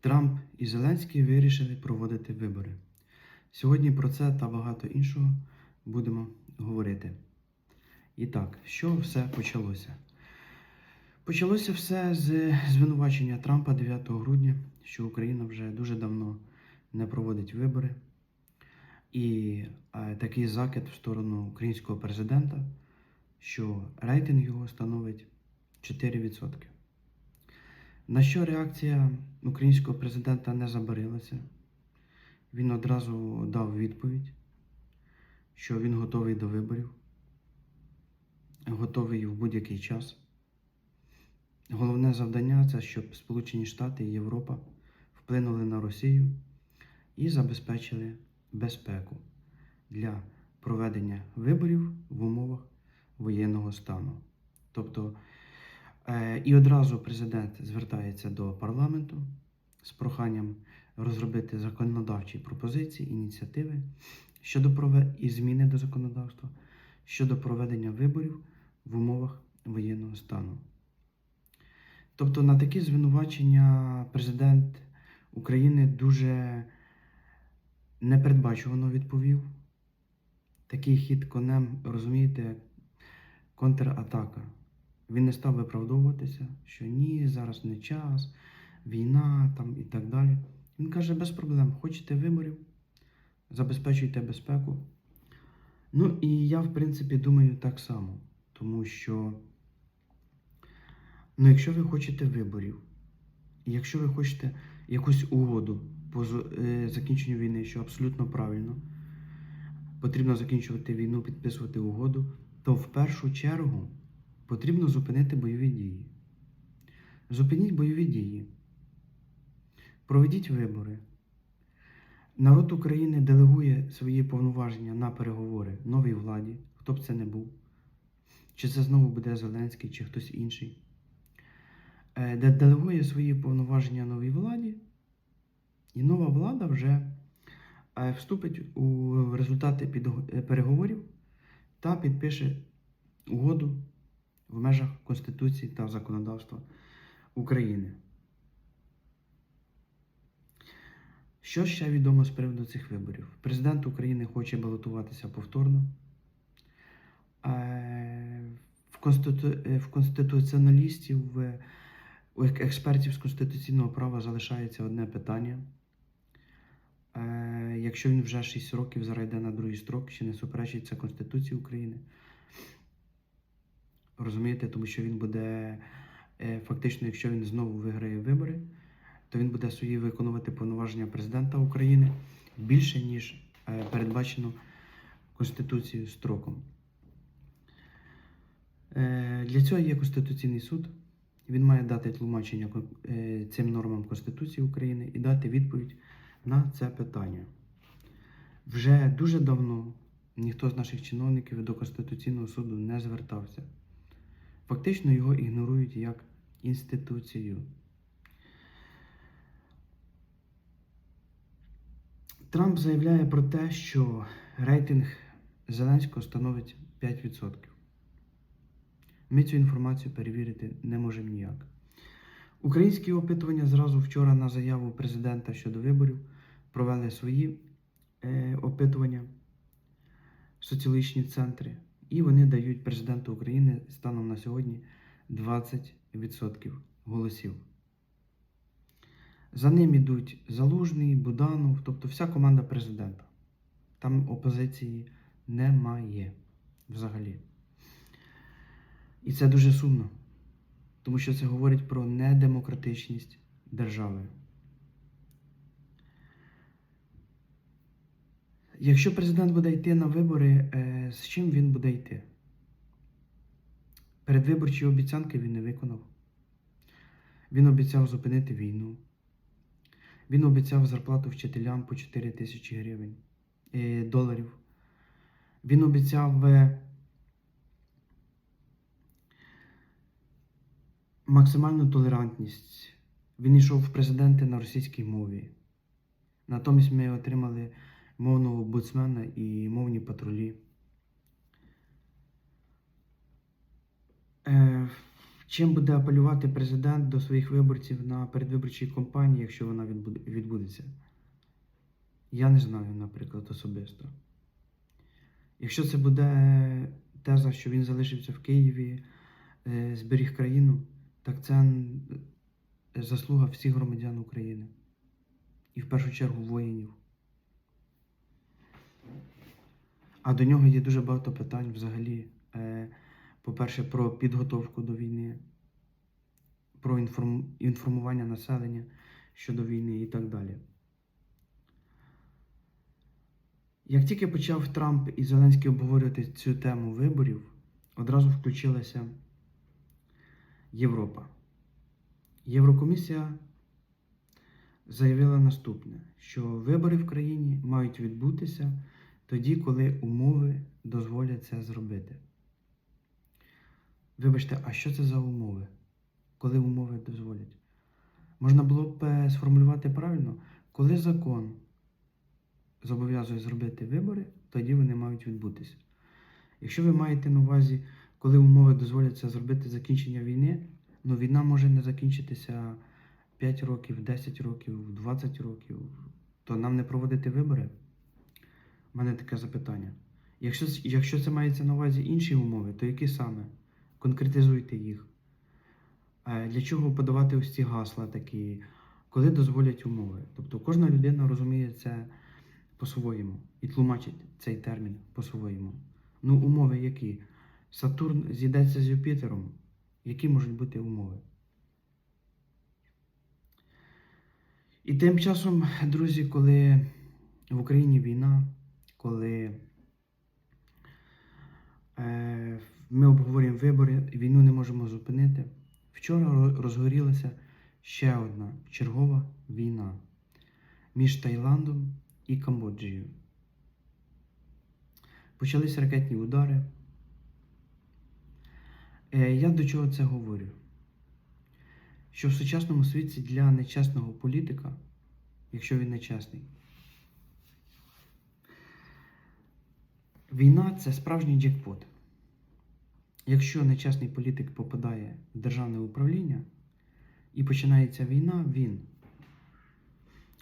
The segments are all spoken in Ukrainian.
Трамп і Зеленський вирішили проводити вибори. Сьогодні про це та багато іншого будемо говорити. І так, що все почалося? Почалося все з звинувачення Трампа 9 грудня, що Україна вже дуже давно не проводить вибори. І е, такий закид в сторону українського президента, що рейтинг його становить 4%. На що реакція українського президента не забарилася? Він одразу дав відповідь, що він готовий до виборів, готовий в будь-який час. Головне завдання це, щоб Сполучені Штати і Європа вплинули на Росію і забезпечили безпеку для проведення виборів в умовах воєнного стану. Тобто, і одразу президент звертається до парламенту з проханням розробити законодавчі пропозиції, ініціативи щодо прове... і зміни до законодавства щодо проведення виборів в умовах воєнного стану. Тобто на такі звинувачення президент України дуже непередбачувано відповів. Такий хід конем, розумієте, контратака. Він не став виправдовуватися, що ні, зараз не час, війна там і так далі. Він каже, без проблем, хочете виборів, забезпечуйте безпеку. Ну і я, в принципі, думаю так само, тому що, ну, якщо ви хочете виборів, якщо ви хочете якусь угоду по е, закінченню війни, що абсолютно правильно, потрібно закінчувати війну, підписувати угоду, то в першу чергу потрібно зупинити бойові дії. Зупиніть бойові дії. Проведіть вибори. Народ України делегує свої повноваження на переговори новій владі, хто б це не був. Чи це знову буде Зеленський, чи хтось інший. Е, Де делегує свої повноваження новій владі, і нова влада вже е, вступить у результати переговорів та підпише угоду в межах Конституції та законодавства України. Що ще відомо з приводу цих виборів? Президент України хоче балотуватися повторно. Е, В, конститу... е, в конституціоналістів, експертів з конституційного права залишається одне питання. Е, Якщо він вже 6 років зараз йде на другий строк, чи не суперечить це Конституції України? Розумієте, тому що він буде е, фактично, якщо він знову виграє вибори, то він буде свої виконувати повноваження президента України більше, ніж е, передбачено Конституцією строком. Е, Для цього є Конституційний суд. Він має дати тлумачення цим нормам Конституції України і дати відповідь на це питання. Вже дуже давно ніхто з наших чиновників до Конституційного суду не звертався. Фактично його ігнорують як інституцію. Трамп заявляє про те, що рейтинг Зеленського становить 5%. Ми цю інформацію перевірити не можемо ніяк. Українські опитування зразу вчора на заяву президента щодо виборів провели свої е, опитування, соціологічні центри, і вони дають президенту України станом на сьогодні 20% голосів. За ним ідуть Залужний, Буданов, тобто вся команда президента. Там опозиції немає взагалі. І це дуже сумно, тому що це говорить про недемократичність держави. Якщо президент буде йти на вибори, е, з чим він буде йти? Передвиборчі обіцянки він не виконав. Він обіцяв зупинити війну. Він обіцяв зарплату вчителям по 4 тисячі гривень е, доларів. Він обіцяв е, максимальну толерантність. Він йшов в президенти на російській мові. Натомість ми отримали мовного омбудсмена і мовні патрулі. Е, Чим буде апелювати президент до своїх виборців на передвиборчій кампанії, якщо вона відбудеться? Я не знаю, наприклад, особисто. Якщо це буде теза, що він залишився в Києві, е, зберіг країну, так це е, заслуга всіх громадян України. І в першу чергу воїнів. А до нього є дуже багато питань взагалі. Е, По-перше, про підготовку до війни, про інформ... інформування населення щодо війни і так далі. Як тільки почав Трамп і Зеленський обговорювати цю тему виборів, одразу включилася Європа. Єврокомісія заявила наступне: що вибори в країні мають відбутися тоді, коли умови дозволять це зробити. Вибачте, а що це за умови? Коли умови дозволять? Можна було б е, сформулювати правильно, коли закон зобов'язує зробити вибори, тоді вони мають відбутися. Якщо ви маєте на увазі, коли умови дозволять це зробити закінчення війни, ну війна може не закінчитися 5 років, 10 років, 20 років, то нам не проводити вибори? Мене таке запитання. Якщо, якщо це мається на увазі інші умови, то які саме? Конкретизуйте їх. Е, Для чого подавати ось ці гасла такі, коли дозволять умови? Тобто кожна людина розуміє це по-своєму і тлумачить цей термін по-своєму. Ну, умови які? Сатурн зійдеться з Юпітером. Які можуть бути умови? І тим часом, друзі, коли в Україні війна, коли е, ми обговорюємо вибори, війну не можемо зупинити. Вчора розгорілася ще одна чергова війна між Таїландом і Камбоджею. Почалися ракетні удари. Е, Я до чого це говорю? Що в сучасному світі для нечесного політика, якщо він нечесний, війна це справжній джекпот. Якщо нечесний політик попадає в державне управління і починається війна, він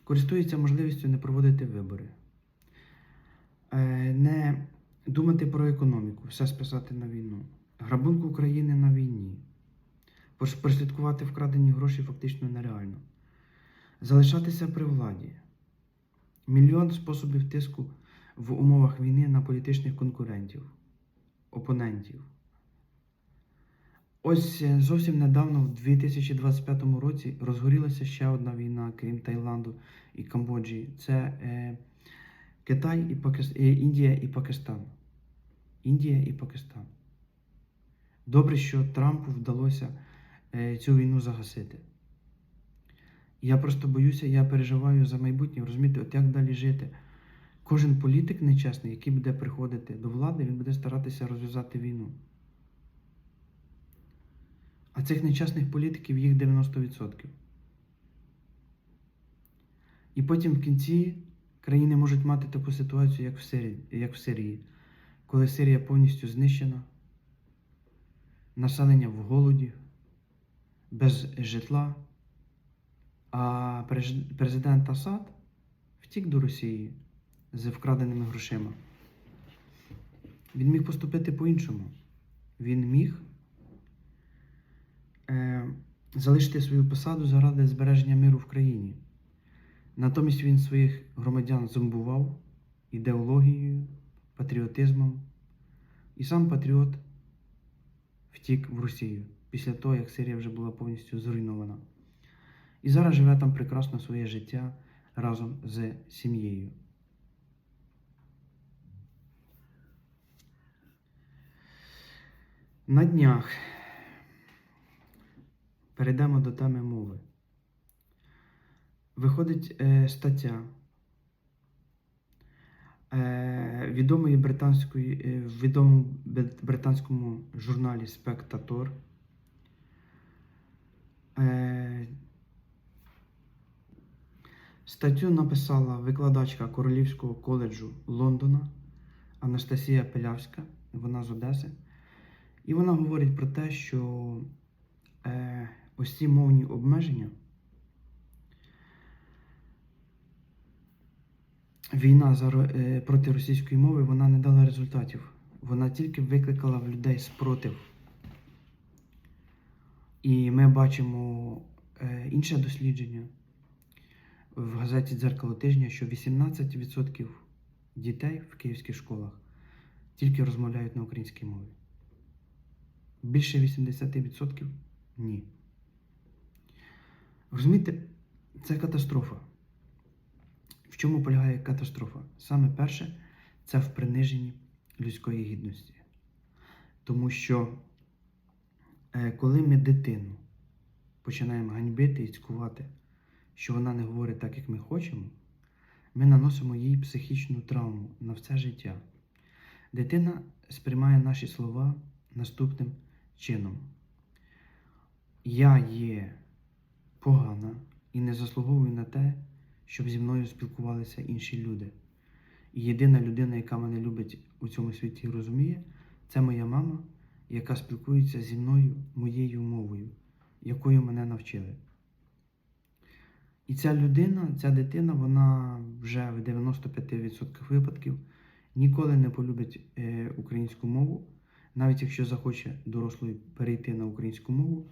користується можливістю не проводити вибори, Е, не думати про економіку, все списати на війну, грабунку України на війні, прослідкувати вкрадені гроші фактично нереально, залишатися при владі, мільйон способів тиску в умовах війни на політичних конкурентів, опонентів. Ось е, зовсім недавно, в 2025 році, розгорілася ще одна війна, крім Таїланду і Камбоджі. Це е, Китай і Пакис... е, Індія і Пакистан. Індія і Пакистан. Добре, що Трампу вдалося е, цю війну загасити. Я просто боюся, я переживаю за майбутнє, розумієте, от як далі жити. Кожен політик нечесний, який буде приходити до влади, він буде старатися розв'язати війну. А цих нечесних політиків їх 90%. І потім в кінці країни можуть мати таку ситуацію, як в Сирії, як в Сирії коли Сирія повністю знищена, населення в голоді, без житла, а президент Асад втік до Росії з вкраденими грошима. Він міг поступити по-іншому. Він міг е, залишити свою посаду заради збереження миру в країні. Натомість він своїх громадян зомбував ідеологією, патріотизмом. І сам патріот втік в Росію після того, як Сирія вже була повністю зруйнована. І зараз живе там прекрасно своє життя разом з сім'єю. На днях перейдемо до теми мови. Виходить е, стаття е, відомої британської, е, відомому британському журналі Спектатор. Е, статтю написала викладачка Королівського коледжу Лондона Анастасія Пилявська, вона з Одеси. І вона говорить про те, що е, ось ці мовні обмеження. Війна за, е, проти російської мови вона не дала результатів. Вона тільки викликала в людей спротив. І ми бачимо е, інше дослідження в газеті Дзеркало тижня, що 18% дітей в київських школах тільки розмовляють на українській мові. Більше 80% ні. Розумієте, це катастрофа. В чому полягає катастрофа? Саме перше, це в приниженні людської гідності. Тому що е, коли ми дитину починаємо ганьбити і цькувати, що вона не говорить так, як ми хочемо, ми наносимо їй психічну травму на все життя. Дитина сприймає наші слова наступним чином: Я є погана і не заслуговую на те, щоб зі мною спілкувалися інші люди. І єдина людина, яка мене любить у цьому світі і розуміє, це моя мама, яка спілкується зі мною моєю мовою, якою мене навчили. І ця людина, ця дитина, вона вже в 95% випадків ніколи не полюбить е, українську мову, навіть якщо захоче дорослою перейти на українську мову,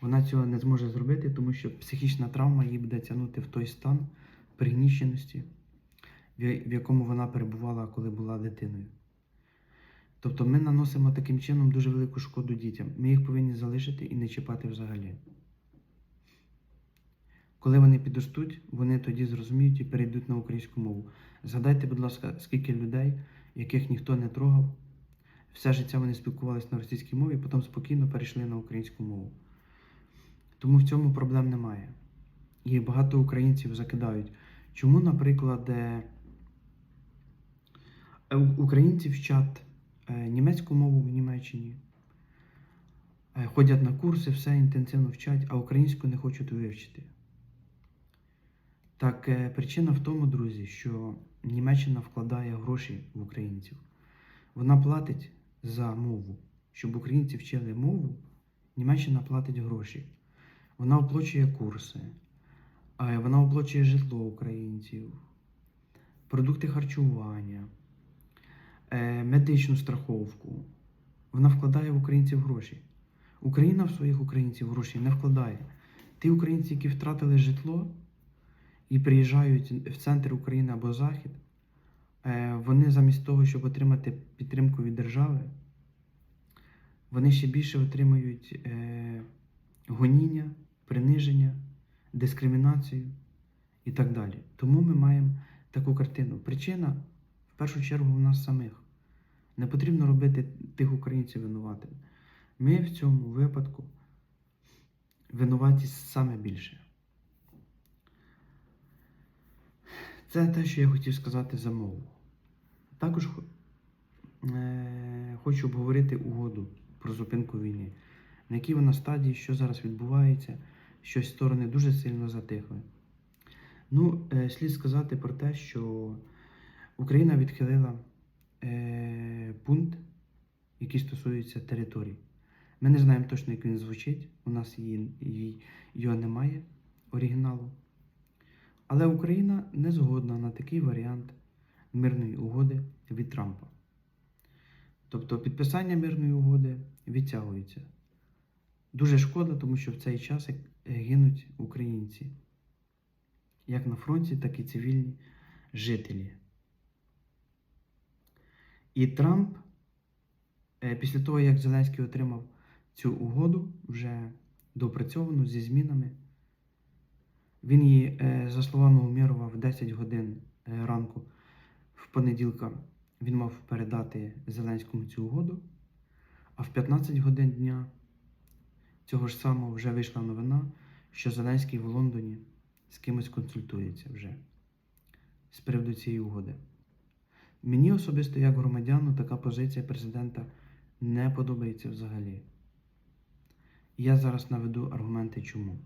вона цього не зможе зробити, тому що психічна травма її буде тягнути в той стан пригніщеності, в якому вона перебувала, коли була дитиною. Тобто ми наносимо таким чином дуже велику шкоду дітям. Ми їх повинні залишити і не чіпати взагалі. Коли вони підростуть, вони тоді зрозуміють і перейдуть на українську мову. Згадайте, будь ласка, скільки людей, яких ніхто не трогав, все життя вони спілкувалися на російській мові, потім спокійно перейшли на українську мову. Тому в цьому проблем немає. І багато українців закидають. Чому, наприклад, е, е, українці вчать е, німецьку мову в Німеччині, ходять на курси, все інтенсивно вчать, а українську не хочуть вивчити. Так, причина в тому, друзі, що Німеччина вкладає гроші в українців. Вона платить за мову. Щоб українці вчили мову, Німеччина платить гроші. Вона оплачує курси, вона оплачує житло українців, продукти харчування, е, медичну страховку. Вона вкладає в українців гроші. Україна в своїх українців гроші не вкладає. Ті українці, які втратили житло і приїжджають в центр України або Захід, вони замість того, щоб отримати підтримку від держави, вони ще більше отримують е, гоніння, приниження, дискримінацію і так далі. Тому ми маємо таку картину. Причина в першу чергу в нас самих. Не потрібно робити тих українців винуватими. Ми в цьому випадку винуваті саме більше. Це те, що я хотів сказати за мову. Також е, хочу обговорити угоду про зупинку війни, на якій вона стадії, що зараз відбувається, що сторони дуже сильно затихли. Ну, е, слід сказати про те, що Україна відхилила е, пункт, який стосується територій. Ми не знаємо точно, як він звучить. У нас її, її, його немає оригіналу. Але Україна не згодна на такий варіант мирної угоди від Трампа. Тобто підписання мирної угоди відтягується. Дуже шкода, тому що в цей час е, гинуть українці, як на фронті, так і цивільні жителі. І Трамп, е, після того, як Зеленський отримав цю угоду, вже доопрацьовану зі змінами, він її, е, за словами Умєрова, в 10 годин е, ранку в понеділка він мав передати Зеленському цю угоду, а в 15 годин дня цього ж самого вже вийшла новина, що Зеленський в Лондоні з кимось консультується вже з приводу цієї угоди. Мені особисто, як громадяну, така позиція президента не подобається взагалі. Я зараз наведу аргументи чому.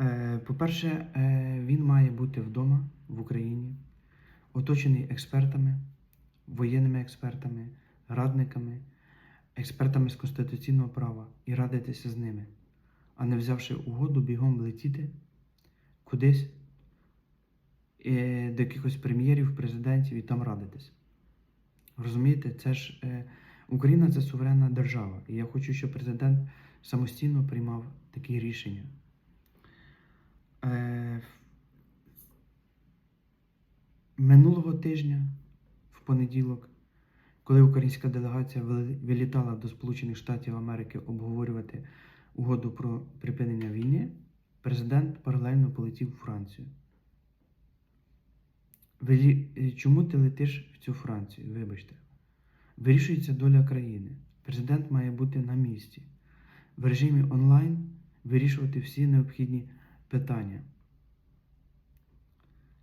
Е, По-перше, е, він має бути вдома в Україні, оточений експертами, воєнними експертами, радниками, експертами з конституційного права і радитися з ними, а не взявши угоду, бігом летіти кудись е, до якихось прем'єрів, президентів і там радитись. Розумієте, це ж Україна це суверенна держава. І я хочу, щоб президент самостійно приймав такі рішення. Е, минулого тижня, в понеділок, коли українська делегація вилітала до Сполучених Штатів Америки обговорювати угоду про припинення війни, президент паралельно полетів у Францію. Е, Чому ти летиш в цю Францію? Вибачте. Вирішується доля країни. Президент має бути на місці. В режимі онлайн вирішувати всі необхідні питання.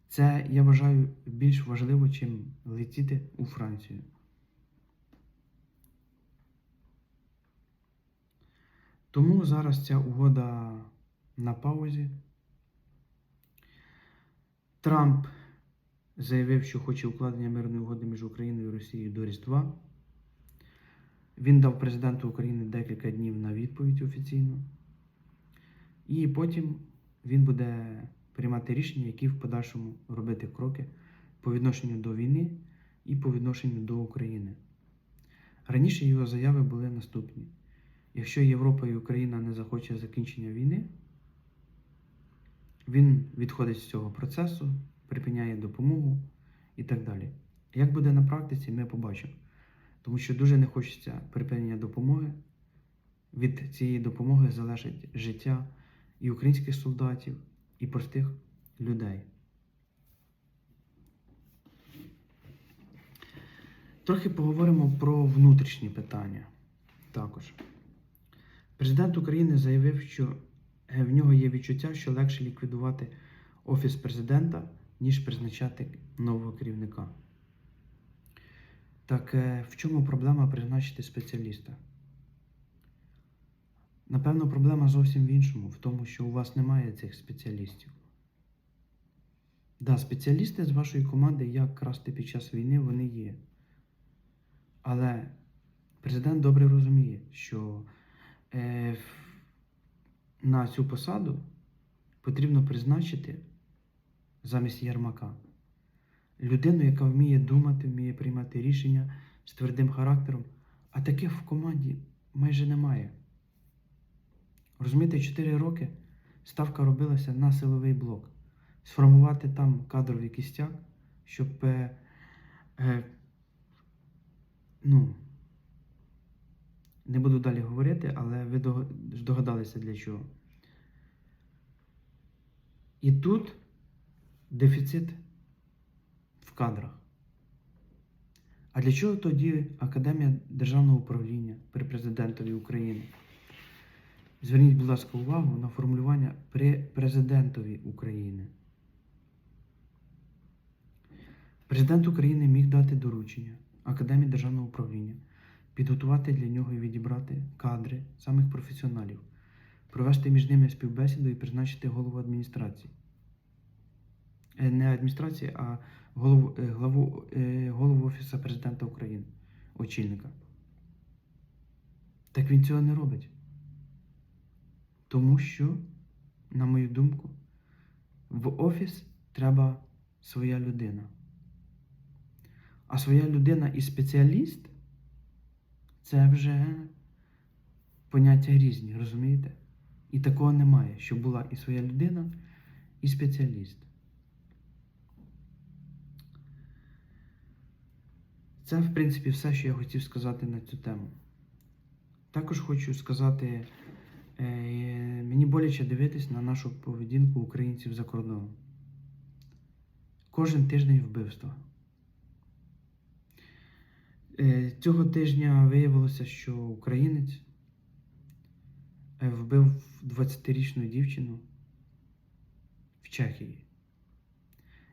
Це, я вважаю, більш важливо, чим летіти у Францію. Тому зараз ця угода на паузі. Трамп заявив, що хоче укладення мирної угоди між Україною і Росією до Різдва. Він дав президенту України декілька днів на відповідь офіційно. І потім він буде приймати рішення, які в подальшому робити кроки по відношенню до війни і по відношенню до України. Раніше його заяви були наступні: якщо Європа і Україна не захоче закінчення війни, він відходить з цього процесу, припиняє допомогу і так далі. Як буде на практиці, ми побачимо. Тому що дуже не хочеться припинення допомоги. Від цієї допомоги залежить життя і українських солдатів, і простих людей. Трохи поговоримо про внутрішні питання також. Президент України заявив, що в нього є відчуття, що легше ліквідувати Офіс президента, ніж призначати нового керівника. Так е, в чому проблема призначити спеціаліста? Напевно, проблема зовсім в іншому, в тому, що у вас немає цих спеціалістів. Да, спеціалісти з вашої команди, як красти під час війни, вони є. Але президент добре розуміє, що е, на цю посаду потрібно призначити замість Єрмака людину, яка вміє думати, вміє приймати рішення з твердим характером, а таких в команді майже немає. Розумієте, 4 роки ставка робилася на силовий блок. Сформувати там кадровий кістяк, щоб е, е, ну, не буду далі говорити, але ви здогадалися для чого. І тут дефіцит в кадрах. А для чого тоді Академія державного управління при президентові України? Зверніть, будь ласка, увагу на формулювання при президентові України. Президент України міг дати доручення Академії державного управління, підготувати для нього і відібрати кадри самих професіоналів, провести між ними співбесіду і призначити голову адміністрації. Е, Не адміністрації, а голову, е, главу, е, голову Офісу президента України, очільника. Так він цього не робить. Тому що, на мою думку, в офіс треба своя людина. А своя людина і спеціаліст це вже поняття різні, розумієте? І такого немає, щоб була і своя людина, і спеціаліст. Це, в принципі, все, що я хотів сказати на цю тему. Також хочу сказати, мені боляче дивитись на нашу поведінку українців за кордоном. Кожен тиждень вбивства. Е, Цього тижня виявилося, що українець е, вбив 20-річну дівчину в Чехії.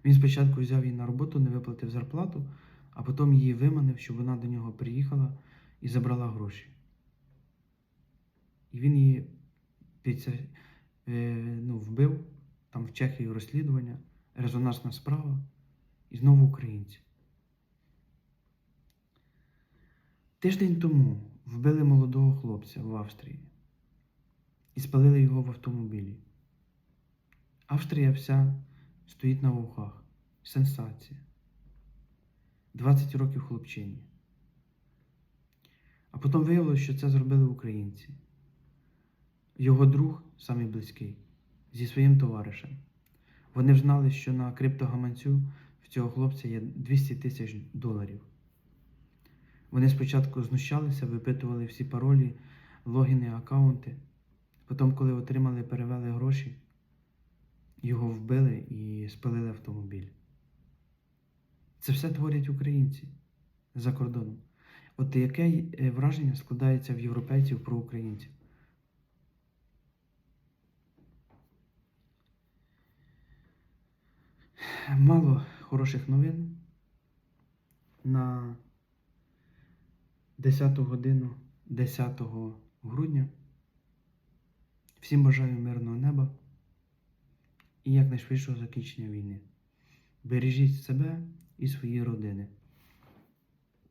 Він спочатку взяв її на роботу, не виплатив зарплату, а потім її виманив, щоб вона до нього приїхала і забрала гроші. І він її це, е, ну, вбив, там в Чехії розслідування, резонансна справа, і знову українці. Тиждень тому вбили молодого хлопця в Австрії і спалили його в автомобілі. Австрія вся стоїть на вухах. Сенсація. 20 років хлопчині. А потім виявилося, що це зробили українці. Його друг, самий близький, зі своїм товаришем. Вони ж знали, що на криптогаманцю в цього хлопця є 200 тисяч доларів. Вони спочатку знущалися, випитували всі паролі, логіни, аккаунти. Потім, коли отримали, перевели гроші, його вбили і спалили автомобіль. Це все творять українці за кордоном. От яке е, враження складається в європейців про українців? Мало хороших новин на 10 годину 10 грудня. Всім бажаю мирного неба і якнайшвидшого закінчення війни. Бережіть себе і свої родини.